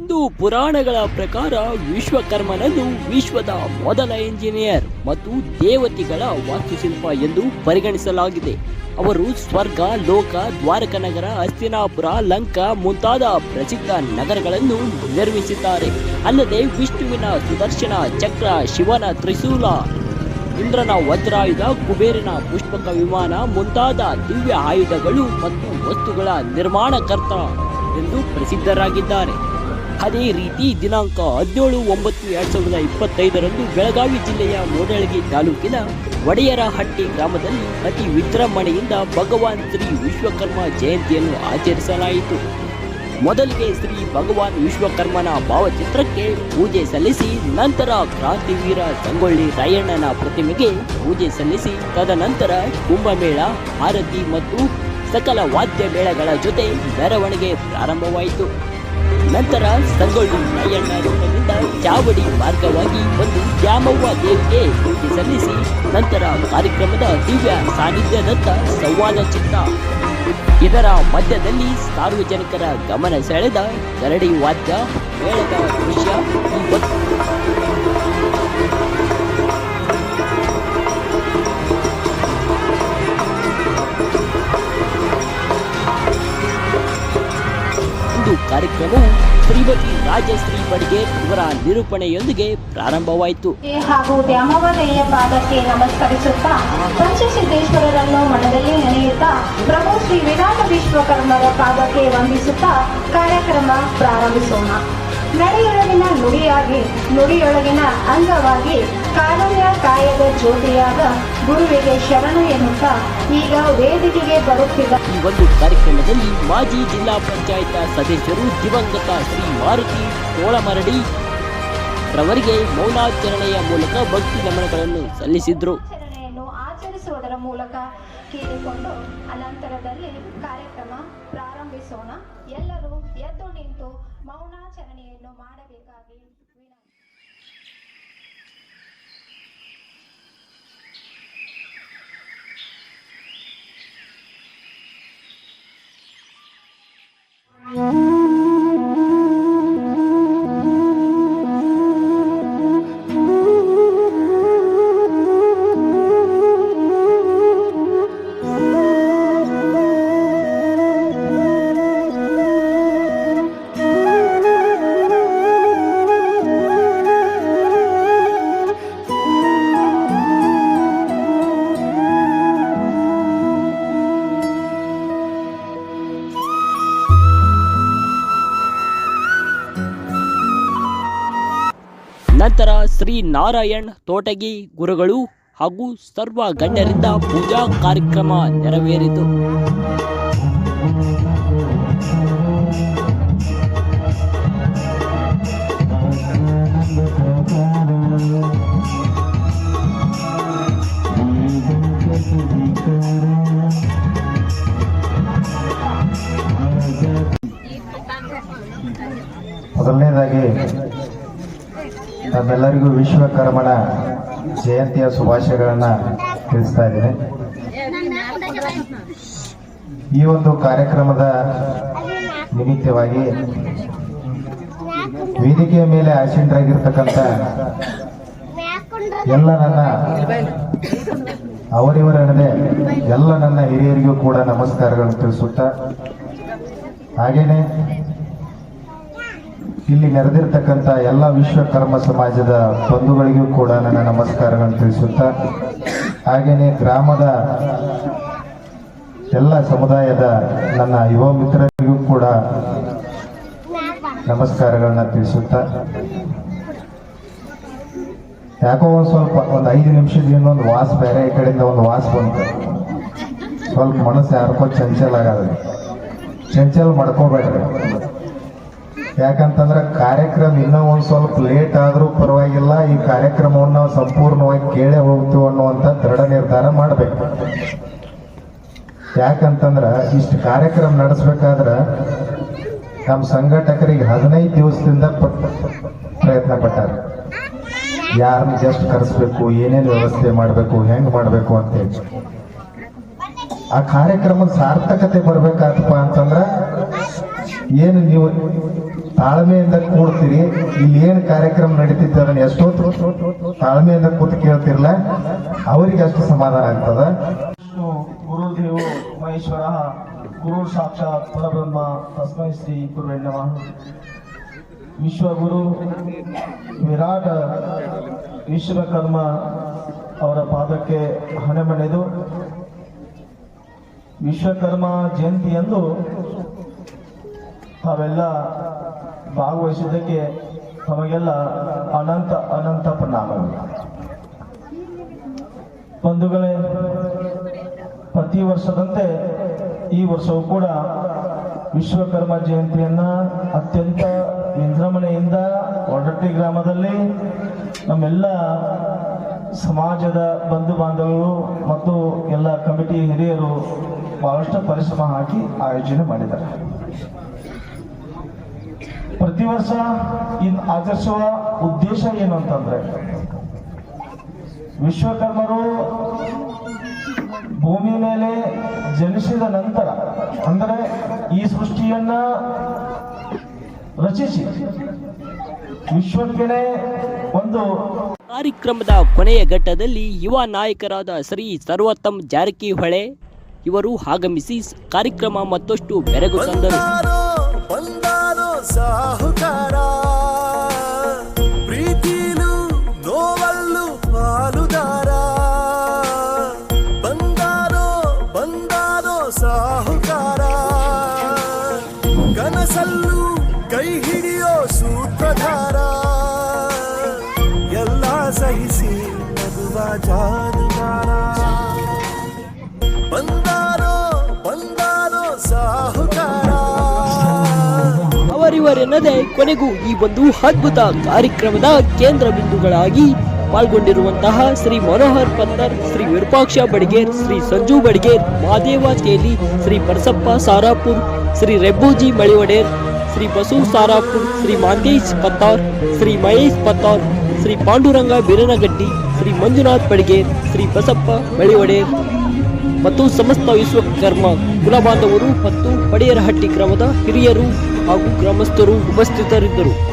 ಹಿಂದೂ ಪುರಾಣಗಳ ಪ್ರಕಾರ ವಿಶ್ವಕರ್ಮನನ್ನು ವಿಶ್ವದ ಮೊದಲ ಇಂಜಿನಿಯರ್ ಮತ್ತು ದೇವತೆಗಳ ವಾಸ್ತುಶಿಲ್ಪ ಎಂದು ಪರಿಗಣಿಸಲಾಗಿದೆ. ಅವರು ಸ್ವರ್ಗ, ಲೋಕ ದ್ವಾರಕ ನಗರ ಹಸ್ತಿನಾಪುರ, ಲಂಕಾ ಮುಂತಾದ ಪ್ರಸಿದ್ಧ ನಗರಗಳನ್ನು ನಿರ್ಮಿಸಿದ್ದಾರೆ. ಅಲ್ಲದೆ ವಿಷ್ಣುವಿನ ಸುದರ್ಶನ ಚಕ್ರ, ಶಿವನ ತ್ರಿಶೂಲ, ಇಂದ್ರನ ವಜ್ರಾಯುಧ, ಕುಬೇರನ ಪುಷ್ಪಕ ವಿಮಾನ ಮುಂತಾದ ದಿವ್ಯ ಆಯುಧಗಳು ಮತ್ತು ವಸ್ತುಗಳ ನಿರ್ಮಾಣಕರ್ತ ಎಂದು ಪ್ರಸಿದ್ಧರಾಗಿದ್ದಾರೆ. ಅದೇ ರೀತಿ ದಿನಾಂಕ ಹದಿನೇಳು ಒಂಬತ್ತು ಎರಡು ಸಾವಿರದ ಇಪ್ಪತ್ತೈದರಂದು ಬೆಳಗಾವಿ ಜಿಲ್ಲೆಯ ಮೂಡಲಗಿ ತಾಲೂಕಿನ ಒಡೆಯರಹಟ್ಟಿ ಗ್ರಾಮದಲ್ಲಿ ಅತಿ ವಿಜೃಂಭಣೆಯಿಂದ ಭಗವಾನ್ ಶ್ರೀ ವಿಶ್ವಕರ್ಮ ಜಯಂತಿಯನ್ನು ಆಚರಿಸಲಾಯಿತು. ಮೊದಲಿಗೆ ಶ್ರೀ ಭಗವಾನ್ ವಿಶ್ವಕರ್ಮನ ಭಾವಚಿತ್ರಕ್ಕೆ ಪೂಜೆ ಸಲ್ಲಿಸಿ, ನಂತರ ಕ್ರಾಂತಿವೀರ ಸಂಗೊಳ್ಳಿ ರಾಯಣ್ಣನ ಪ್ರತಿಮೆಗೆ ಪೂಜೆ ಸಲ್ಲಿಸಿ, ತದನಂತರ ಕುಂಭಮೇಳ, ಆರತಿ ಮತ್ತು ಸಕಲ ವಾದ್ಯ ಮೇಳಗಳ ಜೊತೆ ಮೆರವಣಿಗೆ ಪ್ರಾರಂಭವಾಯಿತು. ನಂತರ ಸಂಗೊಳ್ಳಿ ರಾಯಣ್ಣ ರೂಪದಿಂದ ಚಾವಡಿ ಮಾರ್ಗವಾಗಿ ಬಂದು ದ್ಯಾಮವ್ವ ದೇವಿಗೆ ಪೂಜೆ ಸಲ್ಲಿಸಿ ನಂತರ ಕಾರ್ಯಕ್ರಮದ ದಿವ್ಯ ಸಾನ್ನಿಧ್ಯದತ್ತ ಸಂವಾದ ಚಿತ್ತ. ಇದರ ಮಧ್ಯದಲ್ಲಿ ಸಾರ್ವಜನಿಕರ ಗಮನ ಸೆಳೆದ ಕರಡಿ ವಾದ್ಯ, ಮೇಳದ ದೃಶ್ಯ, ಈ ಕಾರ್ಯಕ್ರಮವು ಶ್ರೀಮತಿ ರಾಜಶ್ರೀ ಬಡ್ಗೆ ಇವರ ನಿರೂಪಣೆಯೊಂದಿಗೆ ಪ್ರಾರಂಭವಾಯಿತು. ಹಾಗೂ ದ್ಯಾಮವದೇಯ ಪಾದಕ್ಕೆ ನಮಸ್ಕರಿಸುತ್ತಾ ಪಂಚಸಿದ್ದೇಶ್ವರರನ್ನು ಮನದಲ್ಲಿ ನೆನೆಯುತ್ತಾ ಪ್ರಭು ಶ್ರೀ ವಿರಾಟ ವಿಶ್ವಕರ್ಮರ ಪಾದಕ್ಕೆ ವಂದಿಸುತ್ತಾ ಕಾರ್ಯಕ್ರಮ ಪ್ರಾರಂಭಿಸೋಣ. ನಡೆಯೊಳಗಿನ ನುಡಿಯಾಗಿ ನುಡಿಯೊಳಗಿನ ಅಂಗವಾಗಿ ಕಾರುಣ್ಯ ಕಾಯದ ಜ್ಯೋತಿಯಾದ ಗುರುವಿಗೆ ಶರಣು ಎನ್ನುತ್ತಾ ಈಗ ವೇದಿಕೆಗೆ ಬರುತ್ತಿದ್ದ ಈ ಒಂದು ಕಾರ್ಯಕ್ರಮದಲ್ಲಿ ಮಾಜಿ ಜಿಲ್ಲಾ ಪಂಚಾಯತ್ ಸದಸ್ಯರು ದಿವಂಗತ ಶ್ರೀ ಮಾರುತಿ ಕೋಳಮರಡಿ ರವರಿಗೆ ಮೌನಾಚರಣೆಯ ಮೂಲಕ ಭಕ್ತಿ ನಮನಗಳನ್ನು ಸಲ್ಲಿಸಿದ್ರು. ಆಚರಿಸುವುದರ ಮೂಲಕ ಕೇಳಿಕೊಂಡು ಅನಂತರದಲ್ಲಿ ಕಾರ್ಯಕ್ರಮ ಪ್ರಾರಂಭಿಸೋಣ. ಎಲ್ಲರೂ ಎದ್ದು ನಿಂತು ಮೌನಾಚರಣೆಯನ್ನು ಮಾಡಬೇಕಾಗಿ ನಂತರ ಶ್ರೀ ನಾರಾಯಣ್ ತೋಟಗಿ ಗುರುಗಳು ಹಾಗೂ ಸರ್ವ ಗಣ್ಯರಿಂದ ಪೂಜಾ ಕಾರ್ಯಕ್ರಮ ನೆರವೇರಿತು. ನಮ್ಮೆಲ್ಲರಿಗೂ ವಿಶ್ವಕರ್ಮಣ ಜಯಂತಿಯ ಶುಭಾಶಯಗಳನ್ನು ತಿಳಿಸ್ತಾ ಇದ್ದೀನಿ. ಈ ಒಂದು ಕಾರ್ಯಕ್ರಮದ ನಿಮಿತ್ತವಾಗಿ ವೇದಿಕೆಯ ಮೇಲೆ ಆಸೀನರಾಗಿರ್ತಕ್ಕಂಥ ಎಲ್ಲ ನನ್ನ ಅವರಿವರನ್ನದೇ ಎಲ್ಲ ನನ್ನ ಹಿರಿಯರಿಗೂ ಕೂಡ ನಮಸ್ಕಾರಗಳನ್ನು ತಿಳಿಸುತ್ತಾ, ಹಾಗೇನೆ ಇಲ್ಲಿ ನೆರೆದಿರ್ತಕ್ಕಂಥ ಎಲ್ಲ ವಿಶ್ವಕರ್ಮ ಸಮಾಜದ ಬಂಧುಗಳಿಗೂ ಕೂಡ ನನ್ನ ನಮಸ್ಕಾರಗಳನ್ನು ತಿಳಿಸುತ್ತಾ ಹಾಗೆಯೇ ಗ್ರಾಮದ ಎಲ್ಲ ಸಮುದಾಯದ ನನ್ನ ಯುವ ಮಿತ್ರರಿಗೂ ಕೂಡ ನಮಸ್ಕಾರಗಳನ್ನ ತಿಳಿಸುತ್ತಾ, ಯಾಕೋ ಒಂದು ಸ್ವಲ್ಪ, ಒಂದು ಐದು ನಿಮಿಷದ ಇನ್ನೊಂದು ವಾಸ ಬೇರೆ ಈ ಕಡೆಯಿಂದ ಒಂದು ವಾಸ ಬಂತು. ಸ್ವಲ್ಪ ಮನಸ್ಸು ಯಾರಕ್ಕೋ ಚಂಚಲ ಆಗದ. ಚಂಚಲ್ ಮಾಡ್ಕೋಬೇಡ್ರಿ. ಯಾಕಂತಂದ್ರೆ ಕಾರ್ಯಕ್ರಮ ಇನ್ನೂ ಒಂದು ಸ್ವಲ್ಪ ಲೇಟ್ ಆದರೂ ಪರವಾಗಿಲ್ಲ, ಈ ಕಾರ್ಯಕ್ರಮವನ್ನು ಸಂಪೂರ್ಣವಾಗಿ ಕೇಳೇ ಹೋಗ್ತೀವಿ ಅನ್ನುವಂಥ ದೃಢ ನಿರ್ಧಾರ ಮಾಡಬೇಕು. ಯಾಕಂತಂದ್ರೆ ಇಷ್ಟು ಕಾರ್ಯಕ್ರಮ ನಡೆಸ್ಬೇಕಾದ್ರೆ ನಮ್ಮ ಸಂಘಟಕರಿಗೆ ಹದಿನೈದು ದಿವಸದಿಂದ ಪ್ರಯತ್ನ ಪಟ್ಟಾರ. ಯಾರನ್ನ ಜಸ್ಟ್ ಕರೆಸ್ಬೇಕು, ಏನೇನು ವ್ಯವಸ್ಥೆ ಮಾಡಬೇಕು, ಹೆಂಗೆ ಮಾಡಬೇಕು ಅಂತೇಳಿ ಆ ಕಾರ್ಯಕ್ರಮದ ಸಾರ್ಥಕತೆ ಬರ್ಬೇಕಾತಪ್ಪ ಅಂತಂದ್ರೆ, ಏನು ನೀವು ತಾಳ್ಮೆಯಿಂದ ಕೂಡ್ತೀರಿ. ಇಲ್ಲಿ ಏನು ಕಾರ್ಯಕ್ರಮ ನಡೀತಿತ್ತು ಅದನ್ನ ಎಷ್ಟೊತ್ತು ತಾಳ್ಮೆಯಿಂದ ಕೂತು ಕೇಳ್ತಿರ್ಲ. ಅವರಿಗೆ ಅಷ್ಟು ಸಮಾಧಾನ ಆಗ್ತದ. ಗುರುದೇವೋ, ಮಹೇಶ್ವರ, ಗುರು ಸಾಕ್ಷಾತ್ ಪರಬ್ರಹ್ಮ, ತಸ್ಮೈ ಶ್ರೀ ಗುರು ವಿಶ್ವಗುರು ವಿರಾಟ ವಿಶ್ವಕರ್ಮ ಅವರ ಪಾದಕ್ಕೆ ಹಣೆ ಮಣೆದು, ವಿಶ್ವಕರ್ಮ ಜಯಂತಿಯಂದು ತಾವೆಲ್ಲ ಭಾಗವಹಿಸಿದ್ದಕ್ಕೆ ತಮಗೆಲ್ಲ ಅನಂತ ಅನಂತ ಪ್ರಣಾಮಗಳು. ಬಂಧುಗಳೇ, ಪ್ರತಿ ವರ್ಷದಂತೆ ಈ ವರ್ಷವೂ ಕೂಡ ವಿಶ್ವಕರ್ಮ ಜಯಂತಿಯನ್ನ ಅತ್ಯಂತ ವಿಜೃಂಭಣೆಯಿಂದ ಒಡಟ್ಟಿ ಗ್ರಾಮದಲ್ಲಿ ನಮ್ಮೆಲ್ಲ ಸಮಾಜದ ಬಂಧು ಬಾಂಧವರು ಮತ್ತು ಎಲ್ಲ ಕಮಿಟಿ ಹಿರಿಯರು ಬಹಳಷ್ಟು ಪರಿಶ್ರಮ ಹಾಕಿ ಆಯೋಜನೆ ಮಾಡಿದ್ದಾರೆ. ಪ್ರತಿ ವರ್ಷ ಇದ್ ಆಚರಿಸುವ ಉದ್ದೇಶ ಏನು ಅಂತಂದ್ರೆ, ವಿಶ್ವಕರ್ಮರು ಭೂಮಿ ಮೇಲೆ ಜನಿಸಿದ ನಂತರ, ಅಂದರೆ ಈ ಸೃಷ್ಟಿಯನ್ನ ರಚಿಸಿ ವಿಶ್ವಕ್ಕೆ ಒಂದು ಕಾರ್ಯಕ್ರಮದ ಕೊನೆಯ ಘಟ್ಟದಲ್ಲಿ ಯುವ ನಾಯಕರಾದ ಶ್ರೀ ಸರ್ವೋತ್ತಮ್ ಜಾರಕಿಹೊಳೆ ಇವರು ಆಗಮಿಸಿ ಕಾರ್ಯಕ್ರಮ ಮತ್ತಷ್ಟು ಬೆರಗು ತಂದರು. సాహుకారా. ప్రీతిలు నోవల్లు పాలుదారా. బందారో బందారో సాహుకారా. కనసల్లు కై ಅವರಿವರೆನ್ನದೆ ಕೊನೆಗೂ ಈ ಒಂದು ಅದ್ಭುತ ಕಾರ್ಯಕ್ರಮದ ಕೇಂದ್ರ ಬಿಂದುಗಳಾಗಿ ಪಾಲ್ಗೊಂಡಿರುವಂತಹ ಶ್ರೀ ಮನೋಹರ್ ಪಂದರ್, ಶ್ರೀ ವಿರೂಪಾಕ್ಷ ಬಡಿಗೇರ್, ಶ್ರೀ ಸಂಜು ಬಡಿಗೇರ್, ಮಾದೇವ ತೇಲಿ, ಶ್ರೀ ಪರಸಪ್ಪ ಸಾರಾಪುರ್, ಶ್ರೀ ರೆಬ್ಬೂಜಿ ಮಳಿವಡೇರ್, ಶ್ರೀ ಬಸು ಸಾರಾಪುರ್, ಶ್ರೀ ಮಾಂತೇಶ್ ಪತ್ತಾರ್, ಶ್ರೀ ಮಹೇಶ್ ಪತ್ತಾರ್, ಶ್ರೀ ಪಾಂಡುರಂಗ ಬಿರನಗಡ್ಡಿ ಶ್ರೀ ಮಂಜುನಾಥ್ ಬಡಿಗೇರ್, ಶ್ರೀ ಬಸಪ್ಪ ಮಳಿವಡೇರ್ ಮತ್ತು ಸಮಸ್ತ ವಿಶ್ವಕರ್ಮ ಕುಲಬಾಂಧವರು ಮತ್ತು ಪಡೆಯರಹಟ್ಟಿ ಗ್ರಾಮದ ಹಿರಿಯರು ಹಾಗೂ ಗ್ರಾಮಸ್ಥರು ಉಪಸ್ಥಿತರಿದ್ದರು.